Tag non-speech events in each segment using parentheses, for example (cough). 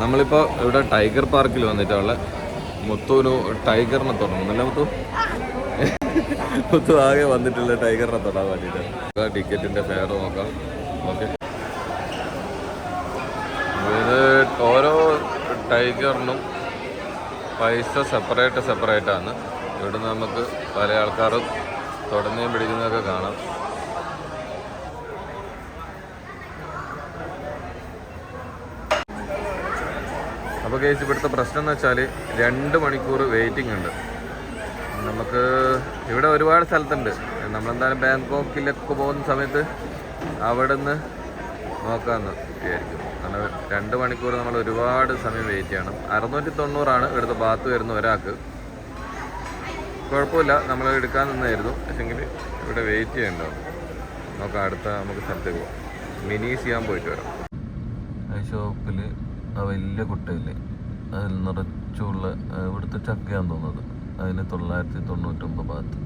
നമ്മളിപ്പോൾ ഇവിടെ ടൈഗർ പാർക്കിൽ വന്നിട്ടുള്ള മുത്തുവിന് ടൈഗറിനെ തുടങ്ങുന്നില്ല മുത്തു? മുത്തു ആകെ വന്നിട്ടുള്ള ടൈഗറിനെ തൊടാൻ വേണ്ടിയിട്ട്. ടിക്കറ്റിന്റെ ഫെയർ നോക്കാം. ഓക്കെ. ഇത് ഓരോ ടൈഗറിനും പൈസ സെപ്പറേറ്റ് സെപ്പറേറ്റ് ആണ് ഇവിടുന്ന് നമുക്ക് പല ആൾക്കാരും തുടങ്ങിയും പിടിക്കുന്നതൊക്കെ കാണാം. അപ്പോൾ കേസ് ഇവിടുത്തെ പ്രശ്നം എന്ന് വെച്ചാൽ രണ്ട് മണിക്കൂർ വെയിറ്റിംഗ് ഉണ്ട്. നമുക്ക് ഇവിടെ ഒരുപാട് സ്ഥലത്തുണ്ട്. നമ്മളെന്തായാലും ബാങ്കോക്കിലൊക്കെ പോകുന്ന സമയത്ത് അവിടെ നിന്ന് നോക്കാമെന്ന് വിചാരിക്കും. കാരണം രണ്ട് മണിക്കൂർ നമ്മൾ ഒരുപാട് സമയം വെയിറ്റ് ചെയ്യണം. അറുന്നൂറ്റി തൊണ്ണൂറാണ് ഇവിടുത്തെ ബാത്ത് വരുന്ന ഒരാൾക്ക്. കുഴപ്പമില്ല നമ്മൾ എടുക്കാൻ നിന്നായിരുന്നു. പക്ഷെങ്കിൽ ഇവിടെ വെയിറ്റ് ചെയ്യണ്ടോ. നോക്കാം അടുത്ത നമുക്ക് സ്ഥലത്തേക്ക് പോകാം മിനി ചെയ്യാൻ പോയിട്ട് വരാം. ഷോപ്പിൽ ആ വലിയ കുട്ടയില്ലേ? അതിൽ നിറച്ചുള്ള ഇവിടുത്തെ ചക്കയാന്ന് തോന്നുന്നത്. അതിന് തൊള്ളായിരത്തി തൊണ്ണൂറ്റൊമ്പത് ഭാഗത്ത്.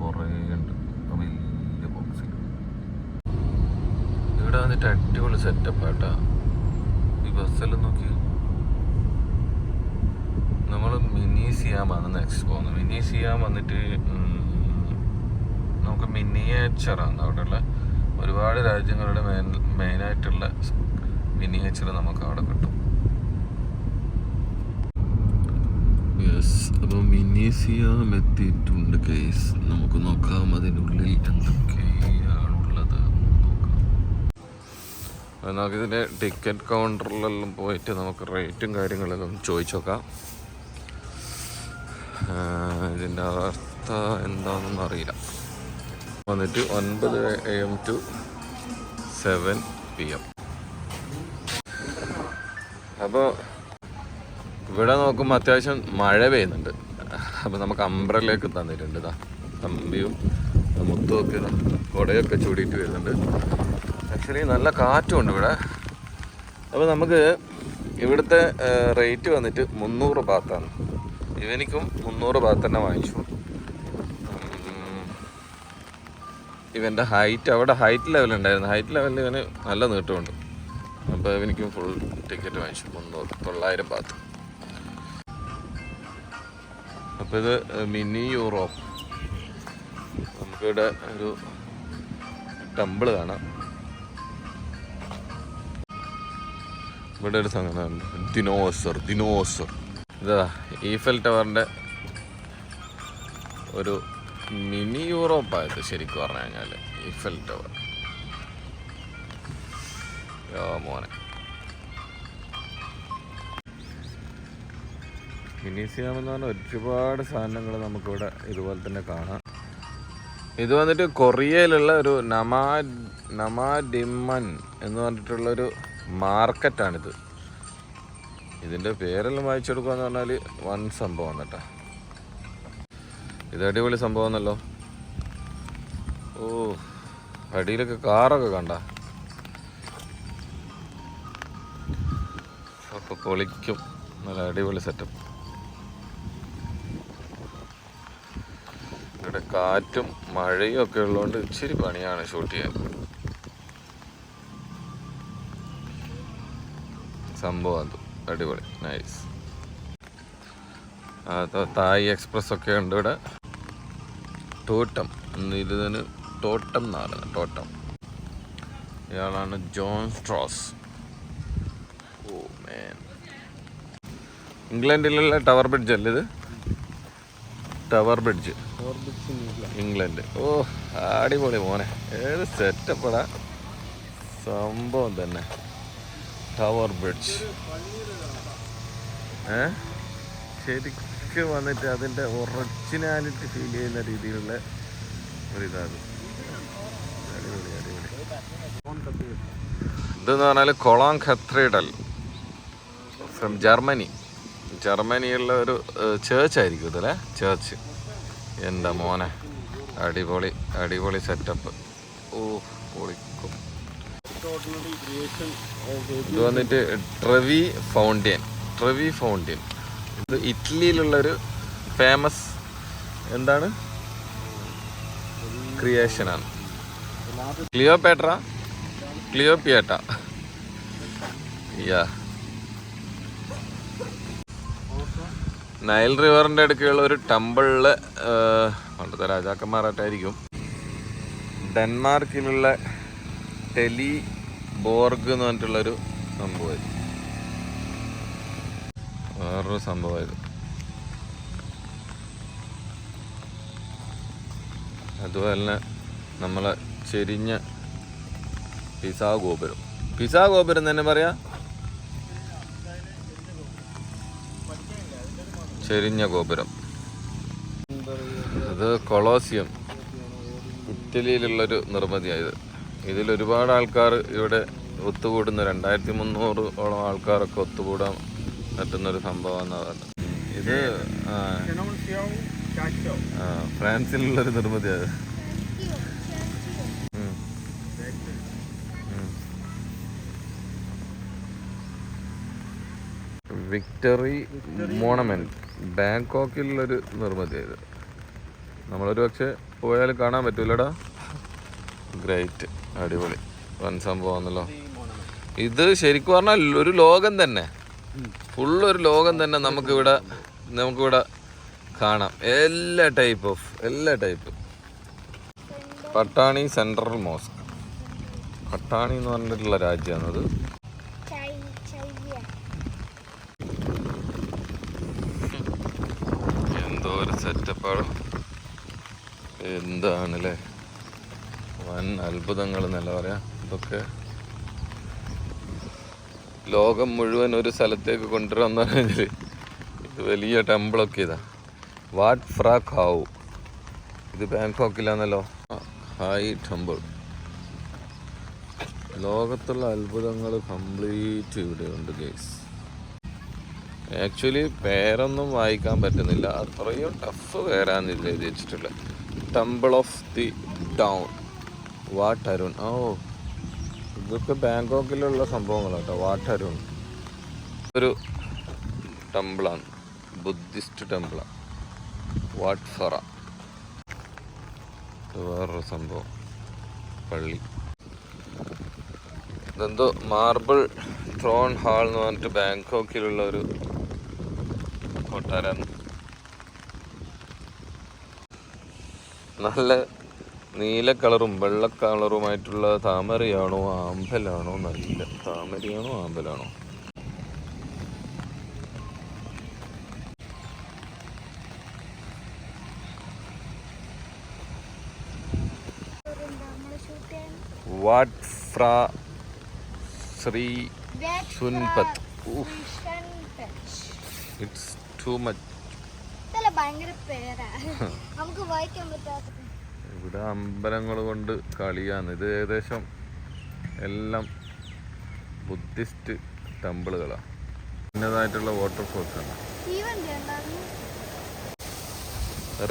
കുറേ ഉണ്ട്. വലിയ ബോക്സിൽ ഇവിടെ വന്നിട്ട് അടിപൊളി സെറ്റപ്പ് ആട്ടാ. ഈ ബസ്സെല്ലാം നോക്കി. നമ്മൾ മിനി സിയാമാണ് നെക്സ്റ്റ് പോകുന്നത്. മിനി സിയാം വന്നിട്ട് നമുക്ക് മിനിയേച്ചറാണ് അവിടെയുള്ള ഒരുപാട് രാജ്യങ്ങളുടെ മെയിൻ മെയിനായിട്ടുള്ള മിനിയേച്ചർ നമുക്ക് അവിടെ കിട്ടും. അപ്പോൾ മിനീസിയാം എത്തിയിട്ടുണ്ട് കേസ് നമുക്ക് നോക്കാം അതിനുള്ളിൽ എന്തൊക്കെയാണുള്ളത്. നമുക്കിതിന്റെ ടിക്കറ്റ് കൗണ്ടറിലെല്ലാം പോയിട്ട് നമുക്ക് റേറ്റും കാര്യങ്ങളെല്ലാം ചോദിച്ചു നോക്കാം. ഇതിന്റെ അവസ്ഥ എന്താണെന്നൊന്നും അറിയില്ല. വന്നിട്ട് ഒൻപത് a m to seven p m അപ്പോൾ ഇവിടെ നോക്കുമ്പോൾ അത്യാവശ്യം മഴ പെയ്യുന്നുണ്ട്. അപ്പോൾ നമുക്ക് അംബ്രലേക്ക് തന്നിട്ടുണ്ട് ഇതാ തമ്പിയും മുത്തുമൊക്കെ ഇതാ കുടയൊക്കെ ചൂടിയിട്ട് വരുന്നുണ്ട്. ആക്ച്വലി നല്ല കാറ്റുമുണ്ട് ഇവിടെ. അപ്പോൾ നമുക്ക് ഇവിടുത്തെ റേറ്റ് വന്നിട്ട് മുന്നൂറ് ബാത്താണ് ഇവനിക്കും മുന്നൂറ് ബാത്ത് തന്നെ വാങ്ങിച്ചു. ഇവന്റെ ഹൈറ്റ് അവിടെ ഹൈറ്റ് ലെവൽ ഉണ്ടായിരുന്നു. ഹൈറ്റ് ലെവലിൽ ഇവന് നല്ല നീട്ടമുണ്ട്. അപ്പോൾ എനിക്കും ഫുൾ ടിക്കറ്റ് വാങ്ങിച്ചു. മുന്നൂറ് തൊള്ളായിരം ഭാഗത്ത്. അപ്പോൾ ഇത് മിനി യൂറോപ്പ്. നമുക്കിവിടെ ഒരു ടെമ്പിൾ കാണാം. ഇവിടെ ഒരു സംഗതി ദിനോസർ ദിനോസർ. ഇതാ ഈഫൽ ടവറിന്റെ ഒരു മിനി യൂറോപ്പായത് ശരിക്കും പറഞ്ഞു കഴിഞ്ഞാൽ ഈഫൽ ടവർ. യോ മോനെ. മിനീസിയം എന്ന് പറഞ്ഞാൽ ഒരുപാട് സാധനങ്ങൾ നമുക്കിവിടെ ഇതുപോലെ തന്നെ കാണാം. ഇത് വന്നിട്ട് കൊറിയയിലുള്ള ഒരു നമാ നമാഡിമൻ എന്ന് പറഞ്ഞിട്ടുള്ളൊരു മാർക്കറ്റാണിത്. ഇതിന്റെ പേരെല്ലാം വായിച്ചെടുക്കുക എന്ന് പറഞ്ഞാൽ വൻ സംഭവം കേട്ടോ. ഇത് അടിപൊളി സംഭവം എന്നല്ലോ ഓ അടിയിലൊക്കെ കാറൊക്കെ കണ്ട. പൊളിക്കും. നല്ല അടിപൊളി സെറ്റപ്പ് ഇവിടെ കാറ്റും മഴയും ഒക്കെ ഉള്ളതുകൊണ്ട് ഇച്ചിരി പണിയാണ് ഷൂട്ട് ചെയ്യാൻ. സംഭവം അത്. അടിപൊളി. നൈസ് തായ് എക്സ്പ്രസ് ഒക്കെ ഉണ്ട് ഇവിടെ. ടോട്ടം ഇതിന് തോട്ടം എന്നാണ് തോട്ടം. ഇയാളാണ് ജോൺ സ്ട്രോസ്. ഓ മേൻ ഇംഗ്ലണ്ടിലുള്ള ടവർ ബ്രിഡ്ജ് അല്ലേ ഇത്? Tower bridge. ഇംഗ്ലണ്ട്. ഓ അടിപൊളി മോനെ. ഏത് സെറ്റപ്പടാ? സംഭവം തന്നെ. Tower Bridge. ഏ? ശരിക്കും വന്നിട്ട് അതിന്റെ ഒറിജിനാലിറ്റി ഫീൽ ചെയ്യുന്ന രീതിയിലുള്ള ഒരിതാണ്. അടിപൊളി അടിപൊളി. ഇതെന്ന് പറഞ്ഞാൽ കൊളോൺ ഖത്രീഡൽ ഫ്രം ജർമ്മനി ജർമ്മനിയുള്ള ഒരു ചേർച്ച് ആയിരിക്കും ഇതല്ലേ? ചേർച്ച് എന്താ മോനെ? അടിപൊളി അടിപൊളി സെറ്റപ്പ് ഓ പൊളിക്കും. ഇത് വന്നിട്ട് ട്രവി ഫൗണ്ടൈൻ ട്രവി ഫൗണ്ടൈൻ ഇത് ഇറ്റലിയിലുള്ളൊരു ഫേമസ് എന്താണ്? ക്രിയേഷനാണ് ക്ലിയോപേട്ര ക്ലിയോപിയേട്ട യാ നൈൽ റിവറിന്റെ അടുക്കുള്ള ഒരു ടെമ്പിളിൽ പണ്ടത്തെ രാജാക്കന്മാരായിട്ടായിരിക്കും. ഡെൻമാർക്കിലുള്ള ടെലി ബോർഗ് എന്ന് പറഞ്ഞിട്ടുള്ളൊരു സംഭവമായിരുന്നു. വേറൊരു സംഭവമായിരുന്നു അതുപോലെ തന്നെ നമ്മളെ ചെരിഞ്ഞ പിസാ ഗോപുരം പിസാ ഗോപുരം തന്നെ പറയാ. ചെരിഞ്ഞ ഗോപുരം. ഇത് കൊളോസിയം ഇറ്റലിയിലുള്ളൊരു നിർമ്മിതിയായത്. ഇതിൽ ഒരുപാട് ആൾക്കാർ ഇവിടെ ഒത്തുകൂടുന്ന രണ്ടായിരത്തി മുന്നൂറ് ഓളം ആൾക്കാരൊക്കെ ഒത്തുകൂടാൻ പറ്റുന്നൊരു സംഭവമാണ് ഇത് ആ, ആ, ഫ്രാൻസിലുള്ളൊരു നിർമ്മിതിയാണ് വിക്ടറി മോണമെന്റ് ബാങ്കോക്കിലുള്ളൊരു നിർമ്മിതിയായത് നമ്മളൊരു പക്ഷെ പോയാൽ കാണാൻ പറ്റൂലടാ. ഗ്രേറ്റ്. അടിപൊളി. വൻ സംഭവമാണല്ലോ. ഇത് ശരിക്കും പറഞ്ഞാൽ ഒരു ലോകം തന്നെ. ഫുള്ള് ഒരു ലോകം തന്നെ നമുക്കിവിടെ നമുക്കിവിടെ കാണാം. എല്ലാ ടൈപ്പ് ഓഫ് എല്ലാ type Pattani central mosque. Pattani എന്ന് പറഞ്ഞിട്ടുള്ള രാജ്യമാണത് എന്തോ ഒരു സെറ്റപ്പാണ്. എന്താണല്ലേ? വൻ അത്ഭുതങ്ങൾ എന്നല്ല പറയാം? ഇതൊക്കെ ലോകം മുഴുവൻ ഒരു സ്ഥലത്തേക്ക് കൊണ്ടുവരാന്ന് പറഞ്ഞാൽ ഇത് വലിയ ടെമ്പിളൊക്കെ ഇതാ. വാട്ട് ഫ്രാ ഖാവു ഇത് ബാങ്കോക്കിലാന്നല്ലോ. Hi temple. ലോകത്തുള്ള അത്ഭുതങ്ങൾ കംപ്ലീറ്റ് ഇവിടെ ഉണ്ട് ഗേസ്. ആക്ച്വലി പേരൊന്നും വായിക്കാൻ പറ്റുന്നില്ല. അത്രയും ടഫ് പേരാന്നില്ല എഴുതി വെച്ചിട്ടുള്ളത് temple of the town Wat Arun ഓ ഇതൊക്കെ ബാങ്കോക്കിലുള്ള സംഭവങ്ങളാണ് കേട്ടോ വാട്ട് അരുൺ ഒരു ടെമ്പിളാണ്. ബുദ്ധിസ്റ്റ് ടെമ്പിളാണ് വാട്ട് ഫറ വേറൊരു സംഭവം. പള്ളി. ഇതെന്തോ മാർബിൾ ത്രോൺ ഹാൾ എന്ന് പറഞ്ഞിട്ട് ബാങ്കോക്കിലുള്ള ഒരു കൊട്ടാരം നല്ല നീല കളറും വെള്ള കളറുമായിട്ടുള്ള താമരയാണോ ആമ്പലാണോ നല്ല താമരയാണോ ആമ്പലാണോ? Wat Phra Sri Sanphet. It's too much ഇവിടെ അമ്പലങ്ങൾ കൊണ്ട് കളിയാണ്. ഇത് ഏകദേശം എല്ലാം ബുദ്ധിസ്റ്റ് ടെമ്പിളുകളാണ് ചിന്നതായിട്ടുള്ള വാട്ടർഫോൾസ് ആണ്.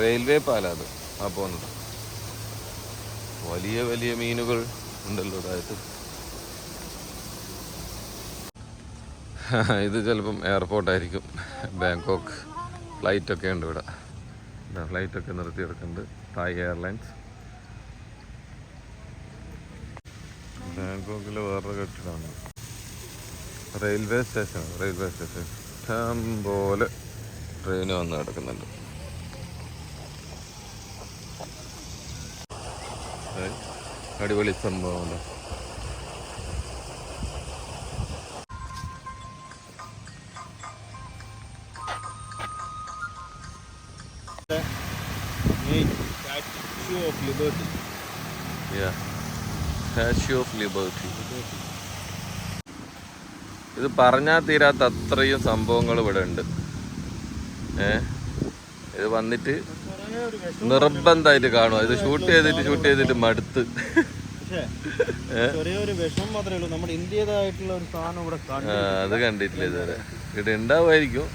റെയിൽവേ പാലാ അത്. ആ പോകുന്നത് വലിയ വലിയ മീനുകൾ ഉണ്ടല്ലോ. അതായത് (laughs) ഇത് ചിലപ്പം എയർപോർട്ടായിരിക്കും. ബാങ്കോക്ക് ഫ്ലൈറ്റൊക്കെ ഉണ്ട് ഇവിടെ. ഫ്ലൈറ്റ് ഒക്കെ നിർത്തി കിടക്കുന്നുണ്ട് തായ് എയർലൈൻസ്. ബാങ്കോക്കിൽ വേറൊരു കെട്ടിടമാണ് റെയിൽവേ സ്റ്റേഷൻ റെയിൽവേ സ്റ്റേഷൻ. ഇഷ്ടം പോലെ ട്രെയിൻ വന്ന് കിടക്കുന്നുണ്ട്. അടിപൊളി സംഭവമല്ലോ Statue of Liberty. Statue of Liberty ഇത് പറഞ്ഞാൽ തീരാത്ത അത്രയും സംഭവങ്ങൾ ഇവിടെ ഉണ്ട്. ഏ? ഇത് വന്നിട്ട് നിർബന്ധമായിട്ട് കാണുക. ഇത് ഷൂട്ട് ചെയ്തിട്ട് ഷൂട്ട് ചെയ്തിട്ട് മടുത്ത്. ചെറിയൊരു വിഷമം മാത്രമേ ഉള്ളൂ. നമ്മുടെ ഇന്ത്യയുടേതായിട്ടുള്ള ഒരു സാധനം ഇവിടെ അത് കണ്ടിട്ടില്ല ഇതുവരെ. ഇവിടെ ഉണ്ടാവുമായിരിക്കും.